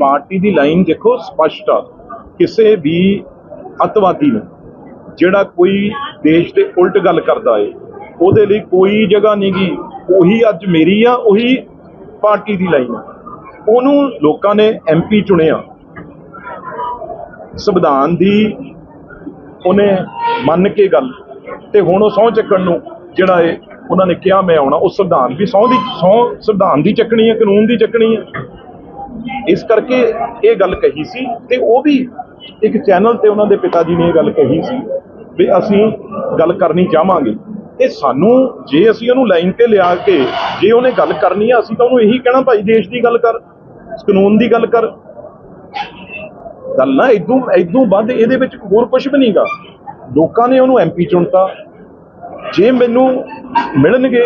Party ਦੀ line ਦੇਖੋ ਸਪਸ਼ਟ ਆ, ਕਿਸੇ ਵੀ ਅਤਵਾਦੀ ਨੂੰ, ਜਿਹੜਾ ਕੋਈ ਦੇਸ਼ ਦੇ ਉਲਟ ਗੱਲ ਕਰਦਾ ਏ, ਉਹਦੇ ਲਈ ਕੋਈ ਜਗ੍ਹਾ ਨਹੀਂਗੀ ਉਹੀ ਅੱਜ ਮੇਰੀ ਆ, ਉਹੀ ਪਾਰਟੀ ਦੀ ਲਾਈਨ ਆ। ਉਹਨੂੰ ਲੋਕਾਂ ਨੇ ਐਮਪੀ ਚੁਣਿਆ। ਸੰਵਿਧਾਨ ਦੀ ਉਹਨੇ ਮੰਨ ਕੇ ਗੱਲ, ਤੇ ਹੁਣ ਉਹ ਸਹੁੰ ਚੱਕਣ ਨੂੰ ਜਿਹੜਾ ਏ, ਉਹਨਾਂ ਨੇ ਕਿਹਾ ਮੈਂ ਆਉਣਾ, ਉਹ ਸੰਵਿਧਾਨ ਵੀ ਸਹੁੰ ਦੀ, ਸਹੁੰ ਸੰਵਿਧਾਨ ਦੀ ਚੱਕਣੀ ਹੈ ਕਾਨੂੰਨ ਦੀ ਚੱਕਣੀ ਹੈ ਇਸ ਕਰਕੇ ਇਹ ਗੱਲ ਕਹੀ ਸੀ ਤੇ ਉਹ ਵੀ ਇੱਕ ਚੈਨਲ ਤੇ ਉਹਨਾਂ ਦੇ ਪਿਤਾ ਜੀ ਨੇ ਇਹ ਗੱਲ ਕਹੀ ਸੀ ਵੀ ਅਸੀਂ ਗੱਲ ਕਰਨੀ ਚਾਹਾਂਗੇ। ਇਹ ਸਾਨੂੰ ਜੇ ਅਸੀਂ ਉਹਨੂੰ ਲਾਈਨ ਤੇ ਲਿਆ ਕੇ ਜੇ ਉਹਨੇ ਗੱਲ ਕਰਨੀ ਆ, ਅਸੀਂ ਤਾਂ ਉਹਨੂੰ ਇਹੀ ਕਹਿਣਾ, ਭਾਈ, ਦੇਸ਼ ਦੀ ਗੱਲ ਕਰ, ਕਾਨੂੰਨ ਦੀ ਗੱਲ ਕਰ। ਗੱਲ ਨਾ ਇਦੋਂ ਇਦੋਂ ਵੱਧ ਇਹਦੇ ਵਿੱਚ ਹੋਰ ਕੁਝ ਵੀ ਨਹੀਂਗਾ ਲੋਕਾਂ ਨੇ ਉਹਨੂੰ ਐਮਪੀ ਚੁਣਤਾ। ਜੇ ਮੈਨੂੰ ਮਿਲਣਗੇ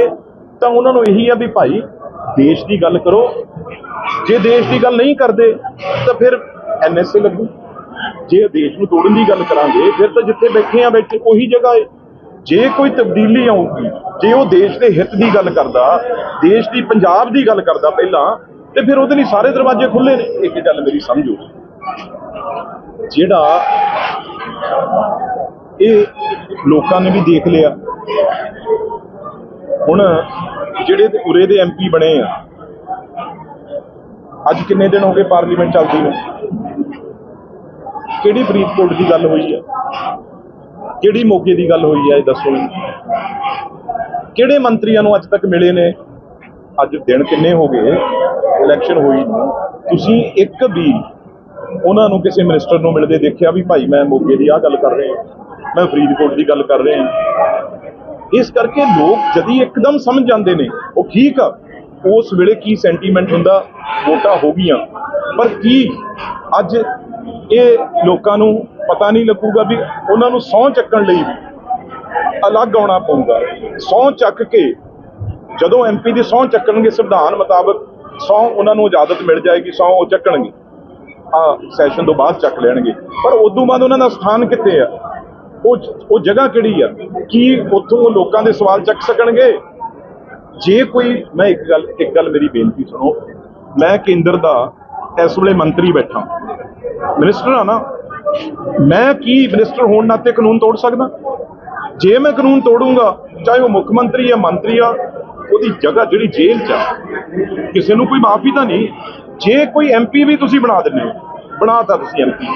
ਤਾਂ ਉਹਨਾਂ ਨੂੰ ਇਹੀ ਆ ਵੀ, ਭਾਈ, ਦੇਸ਼ ਦੀ ਗੱਲ ਕਰੋ ਜੇ ਦੇਸ਼ ਦੀ ਗੱਲ ਨਹੀਂ ਕਰਦੇ, ਤਾਂ ਫਿਰ ਐਨਐਸਏ ਲੱਗੂ। ਜੇ ਦੇਸ਼ ਨੂੰ ਤੋੜਨ ਦੀ ਗੱਲ ਕਰਾਂਗੇ, ਫਿਰ ਤਾਂ ਜਿੱਥੇ ਬੈਠੇ ਆ ਬੈਠੇ ਉਹੀ ਜਗ੍ਹਾ ਹੈ ਜੇ ਕੋਈ ਤਬਦੀਲੀ ਆਊਗੀ, ਜੇ ਉਹ ਦੇਸ਼ ਦੇ ਹਿੱਤ ਦੀ ਗੱਲ ਕਰਦਾ, ਦੇਸ਼ ਦੀ ਪੰਜਾਬ ਦੀ ਗੱਲ ਕਰਦਾ ਪਹਿਲਾਂ, ਤੇ ਫਿਰ ਉਹਦੇ ਲਈ ਸਾਰੇ ਦਰਵਾਜ਼ੇ ਖੁੱਲੇ ਨੇ। ਇੱਕ ਗੱਲ ਮੇਰੀ ਸਮਝੋ। ਜਿਹੜਾ ਇਹ ਲੋਕਾਂ ਨੇ ਵੀ ਦੇਖ ਲਿਆ। ਹੁਣ ਜਿਹੜੇ ਉਰੇ ਦੇ ਐਮਪੀ ਬਣੇ ਆ ਅੱਜ ਕਿੰਨੇ ਦਿਨ ਹੋ ਗਏ ਪਾਰਲੀਮੈਂਟ ਚੱਲਦੀ ਨੂੰ? ਕਿਹੜੀ ਫਰੀਦਕੋਟ ਦੀ ਗੱਲ ਹੋਈ ਹੈ? ਕਿਹੜੀ ਮੋਗੇ ਦੀ ਗੱਲ ਹੋਈ ਹੈ, ਇਹ ਦੱਸੋ ਜੀ। ਕਿਹੜੇ ਮੰਤਰੀਆਂ ਨੂੰ ਅੱਜ ਤੱਕ ਮਿਲੇ ਨੇ? ਅੱਜ ਦਿਨ ਕਿੰਨੇ ਹੋ ਗਏ? ਇਲੈਕਸ਼ਨ ਹੋਈ ਨੂੰ। ਤੁਸੀਂ ਇੱਕ ਵੀ ਉਹਨਾਂ ਨੂੰ ਕਿਸੇ ਮਿਨਿਸਟਰ ਨੂੰ ਮਿਲਦੇ ਦੇਖਿਆ ਵੀ ਭਾਈ ਮੈਂ ਮੋਗੇ ਦੀ ਆਹ ਗੱਲ ਕਰ ਰਿਹਾ ਮੈਂ ਫਰੀਦਕੋਟ ਦੀ ਗੱਲ ਕਰ ਰਿਹਾ ਇਸ ਕਰਕੇ ਲੋਕ ਜਦੀ ਇੱਕਦਮ ਸਮਝ ਜਾਂਦੇ ਨੇ, ਉਹ ਠੀਕ ਆ। ਉਸ ਵੇਲੇ ਕੀ ਸੈਂਟੀਮੈਂਟ ਹੁੰਦਾ? ਵੋਟਾਂ ਹੋ ਗਈਆਂ। ਪਰ ਕੀ ਅੱਜ ਇਹ ਲੋਕਾਂ ਨੂੰ ਪਤਾ ਨਹੀਂ ਲੱਗੂਗਾ ਵੀ ਉਹਨਾਂ ਨੂੰ ਸਹੁੰ ਚੱਕਣ ਲਈ ਵੀ ਅਲੱਗ ਆਉਣਾ ਪਊਗਾ। ਸਹੁੰ ਚੱਕ ਕੇ ਜਦੋਂ ਐਮਪੀ ਦੀ ਸਹੁੰ ਚੱਕਣਗੇ ਸੰਵਿਧਾਨ ਮੁਤਾਬਕ, ਸਹੁੰ ਉਹਨਾਂ ਨੂੰ ਇਜਾਜ਼ਤ ਮਿਲ ਜਾਏਗੀ, ਸਹੁੰ ਉਹ ਚੱਕਣਗੇ। ਆ ਸੈਸ਼ਨ ਤੋਂ ਬਾਅਦ ਚੱਕ ਲੈਣਗੇ। ਪਰ ਉਦੋਂ ਬਾਅਦ ਉਹਨਾਂ ਦਾ ਸਥਾਨ ਕਿੱਥੇ ਆ? ਉਹ ਉਹ ਜਗ੍ਹਾ ਕਿਹੜੀ ਆ? ਕੀ ਉੱਥੋਂ ਉਹ ਲੋਕਾਂ ਦੇ ਸਵਾਲ ਚੱਕ ਸਕਣਗੇ? ਜੇ ਕੋਈ, ਮੈਂ ਇੱਕ ਗੱਲ ਇੱਕ ਗੱਲ ਮੇਰੀ ਬੇਨਤੀ ਸੁਣੋ। ਮੈਂ ਕੇਂਦਰ ਦਾ ਇਸ ਵੇਲੇ ਮੰਤਰੀ ਬੈਠਾ ਮਿਨਿਸਟਰ ਆ ਨਾ, ਮੈਂ ਕੀ ਮਿਨਿਸਟਰ ਹੋਣ ਨਾਤੇ ਕਾਨੂੰਨ ਤੋੜ ਸਕਦਾ? ਜੇ ਮੈਂ ਕਾਨੂੰਨ ਤੋੜੂੰਗਾ, ਚਾਹੇ ਉਹ ਮੁੱਖ ਮੰਤਰੀ ਆ ਮੰਤਰੀ ਆ, ਉਹਦੀ ਜਗ੍ਹਾ ਜਿਹੜੀ ਜੇਲ੍ਹ 'ਚ ਆ, ਕਿਸੇ ਨੂੰ ਕੋਈ ਮਾਫੀ ਤਾਂ ਨਹੀਂ। ਜੇ ਕੋਈ ਐਮਪੀ ਵੀ ਤੁਸੀਂ ਬਣਾ ਦਿੰਦੇ ਹੋ, ਬਣਾਤਾ ਤੁਸੀਂ ਐਮਪੀ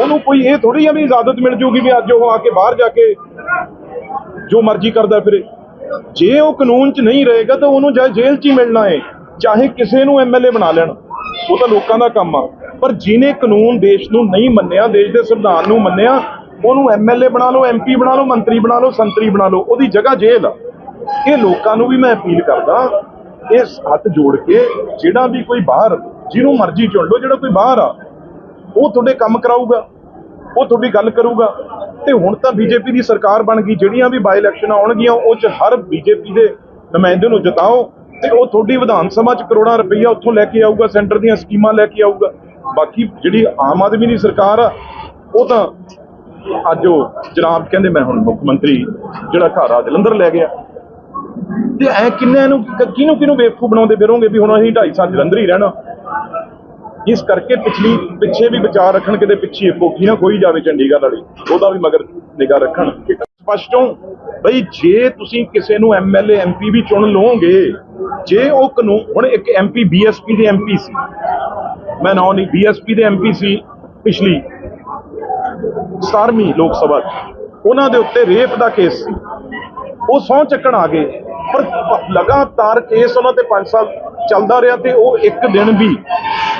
ਉਹਨੂੰ ਕੋਈ ਇਹ ਥੋੜੀ ਆ ਵੀ ਇਜਾਜ਼ਤ ਮਿਲ ਜੂਗੀ ਵੀ ਅੱਜ ਉਹ ਆ ਕੇ ਬਾਹਰ ਜਾ ਕੇ ਜੋ ਮਰਜ਼ੀ ਕਰਦਾ ਫਿਰੇ। ਜੇ ਉਹ ਕਾਨੂੰਨ 'ਚ ਨਹੀਂ ਰਹੇਗਾ ਤਾਂ ਉਹਨੂੰ ਜਾਂ ਜੇਲ੍ਹ 'ਚ ਹੀ ਮਿਲਣਾ ਹੈ ਚਾਹੇ ਕਿਸੇ ਨੂੰ ਐਮਐਲਏ ਬਣਾ ਲੈਣ। ਉਹ ਤਾਂ ਲੋਕਾਂ ਦਾ ਕੰਮ ਆ। ਪਰ ਜਿਹਨੇ ਕਾਨੂੰਨ ਦੇਸ਼ ਨੂੰ ਨਹੀਂ ਮੰਨਿਆ, ਦੇਸ਼ ਦੇ ਸੰਵਿਧਾਨ ਨੂੰ ਮੰਨਿਆ, ਉਹਨੂੰ ਐਮਐਲਏ ਬਣਾ ਲਓ ਐਮਪੀ ਬਣਾ ਲਓ, ਮੰਤਰੀ ਬਣਾ ਲਓ, ਸੰਤਰੀ ਬਣਾ ਲਓ, ਉਹਦੀ ਜਗ੍ਹਾ ਜੇਲ੍ਹ ਆ। ਇਹ ਲੋਕਾਂ ਨੂੰ ਵੀ ਮੈਂ ਅਪੀਲ ਕਰਦਾ, ਇਸ ਹੱਥ ਜੋੜ ਕੇ ਜਿਹੜਾ ਵੀ ਕੋਈ ਬਾਹਰ, ਜਿਹਨੂੰ ਮਰਜ਼ੀ ਚੁਣ ਲਓ, ਜਿਹੜਾ ਕੋਈ ਬਾਹਰ ਆ, ਉਹ ਤੁਹਾਡੇ ਕੰਮ ਕਰਾਊਗਾ। ਉਹ ਤੁਹਾਡੀ ਗੱਲ ਕਰੂਗਾ। ਤੇ ਹੁਣ ਤਾਂ ਬੀਜੇਪੀ ਦੀ ਸਰਕਾਰ ਬਣ ਗਈ, ਜਿਹੜੀਆਂ ਵੀ ਬਾਈ ਇਲੈਕਸ਼ਨ ਆਉਣਗੀਆਂ, ਉਹ ਚ ਹਰ ਬੀਜੇਪੀ ਦੇ ਨੁਮਾਇੰਦੇ ਨੂੰ ਜਿਤਾਓ ਤੇ ਉਹ ਤੁਹਾਡੀ ਵਿਧਾਨ ਸਭਾ ਚ ਕਰੋੜਾਂ ਰੁਪਈਆ ਉੱਥੋਂ ਲੈ ਕੇ ਆਊਗਾ, ਸੈਂਟਰ ਦੀਆਂ ਸਕੀਮਾਂ ਲੈ ਕੇ ਆਊਗਾ। ਬਾਕੀ ਜਿਹੜੀ ਆਮ ਆਦਮੀ ਦੀ ਸਰਕਾਰ ਆ, ਉਹ ਤਾਂ ਅੱਜ ਉਹ ਜਨਾਬ ਕਹਿੰਦੇ ਮੈਂ ਹੁਣ ਮੁੱਖ ਮੰਤਰੀ ਜਿਹੜਾ ਘਰ ਆ, ਜਲੰਧਰ ਲੈ ਗਿਆ। ਤੇ ਐ ਕਿੰਨਿਆਂ ਨੂੰ ਕਿਹਨੂੰ ਕਿਹਨੂੰ ਬੇਵਕੂਫ ਬਣਾਉਂਦੇ ਫਿਰੋਗੇ ਵੀ ਹੁਣ ਅਸੀਂ 2.5 ਸਾਲ ਜਲੰਧਰ ਹੀ ਰਹਿਣਾ। ਇਸ ਕਰਕੇ ਪਿਛਲੀ ਪਿੱਛੇ ਵੀ ਵਿਚਾਰ ਰੱਖਣ ਕਿਤੇ ਪਿੱਛੇ ਕੋਠੀ ਨਾ ਖੋਈ ਜਾਵੇ ਚੰਡੀਗੜ੍ਹ ਵਾਲੀ। ਉਹਦਾ ਵੀ ਮਗਰ ਨਿਗਾਹ ਰੱਖਣ। ਸਪਸ਼ਟ ਬਈ ਜੇ ਤੁਸੀਂ ਕਿਸੇ ਨੂੰ ਐਮਐਲਏ ਐਮਪੀ ਵੀ ਚੁਣ ਲਓਗੇ, ਜੇ ਉਹ ਕਾਨੂੰਨ, ਹੁਣ ਇੱਕ ਐਮਪੀ ਬੀਐਸਪੀ ਦੇ ਐਮਪੀ ਸੀ। ਮੈਂ ਨਾਂ ਨਹੀਂ ਬੀਐਸਪੀ ਦੇ ਐਮਪੀ ਸੀ ਪਿਛਲੀ 17ਵੀਂ ਲੋਕ ਸਭਾ 'ਚ। ਉਹਨਾਂ ਦੇ ਉੱਤੇ ਰੇਪ ਦਾ ਕੇਸ ਸੀ। ਉਹ ਸਹੁੰ ਚੱਕਣ ਆ ਗਏ। ਪਰ ਲਗਾਤਾਰ ਕੇਸ ਉਹਨਾਂ ਤੇ 5 ਸਾਲ ਚੱਲਦਾ ਰਿਹਾ ਤੇ ਉਹ ਇੱਕ ਦਿਨ ਵੀ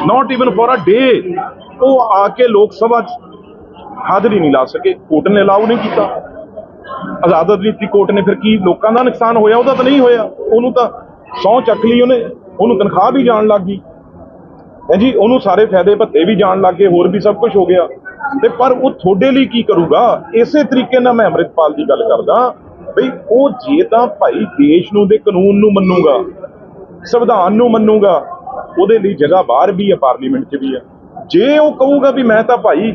ਨਾਟ ਇਵਨ ਫॉर ਅ ਡੇ ਉਹ ਆ ਕੇ ਲੋਕ ਸਭਾ 'ਚ ਹਾਜ਼ਰੀ ਨਹੀਂ ਲਾ ਸਕੇ। ਕੋਰਟ ਨੇ ਅਲਾਉ ਨਹੀਂ ਕੀਤਾ। ਆਜ਼ਾਦ ਨੀਤੀ ਕੋਰਟ ਨੇ ਫਿਰ ਕੀ ਲੋਕਾਂ ਦਾ ਨੁਕਸਾਨ ਹੋਇਆ? ਉਹਦਾ ਤਾਂ ਨਹੀਂ ਹੋਇਆ। ਉਹਨੂੰ ਤਾਂ ਸਹੁੰ ਚੱਕ ਲਈ ਉਹਨੇ। ਉਹਨੂੰ ਤਨਖਾਹ ਵੀ ਜਾਣ ਲੱਗ ਗਈ। ਹੈ ਉਹਨੂੰ ਸਾਰੇ ਫਾਇਦੇ ਭੱਤੇ ਵੀ ਜਾਣ ਲੱਗ ਗਏ, ਹੋਰ ਵੀ ਸਭ ਕੁਝ ਹੋ ਗਿਆ। ਤੇ ਪਰ ਉਹ ਤੁਹਾਡੇ ਲਈ ਕੀ ਕਰੂਗਾ? ਇਸੇ ਤਰੀਕੇ ਨਾਲ ਮੈਂ ਅੰਮ੍ਰਿਤਪਾਲ ਦੀ ਗੱਲ ਕਰਦਾ। ਬਈ, ਉਹ ਜੇ ਤਾਂ ਭਾਈ ਦੇਸ਼ ਨੂੰ ਦੇ ਕਾਨੂੰਨ ਨੂੰ ਮੰਨੂਗਾ, ਸੰਵਿਧਾਨ ਨੂੰ ਮੰਨੂਗਾ ਉਹਦੇ ਲਈ ਜਗ੍ਹਾ ਬਾਹਰ ਵੀ ਹੈ, ਪਾਰਲੀਮੈਂਟ 'ਚ ਵੀ ਹੈ ਜੇ ਉਹ ਕਹੂਗਾ ਵੀ ਮੈਂ ਤਾਂ ਭਾਈ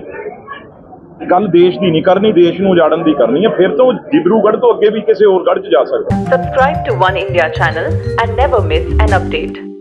ਗੱਲ ਦੇਸ਼ ਦੀ ਨਹੀਂ ਕਰਨੀ, ਦੇਸ਼ ਨੂੰ ਉਜਾੜਨ ਦੀ ਕਰਨੀ ਹੈ, ਫਿਰ ਤਾਂ ਉਹ ਡਿਬਰੂਗੜ੍ਹ ਤੋਂ ਅੱਗੇ ਵੀ ਕਿਸੇ ਹੋਰ ਗੜ੍ਹ 'ਚ ਜਾ ਸਕਦਾ Subscribe to One India channel and never miss an update.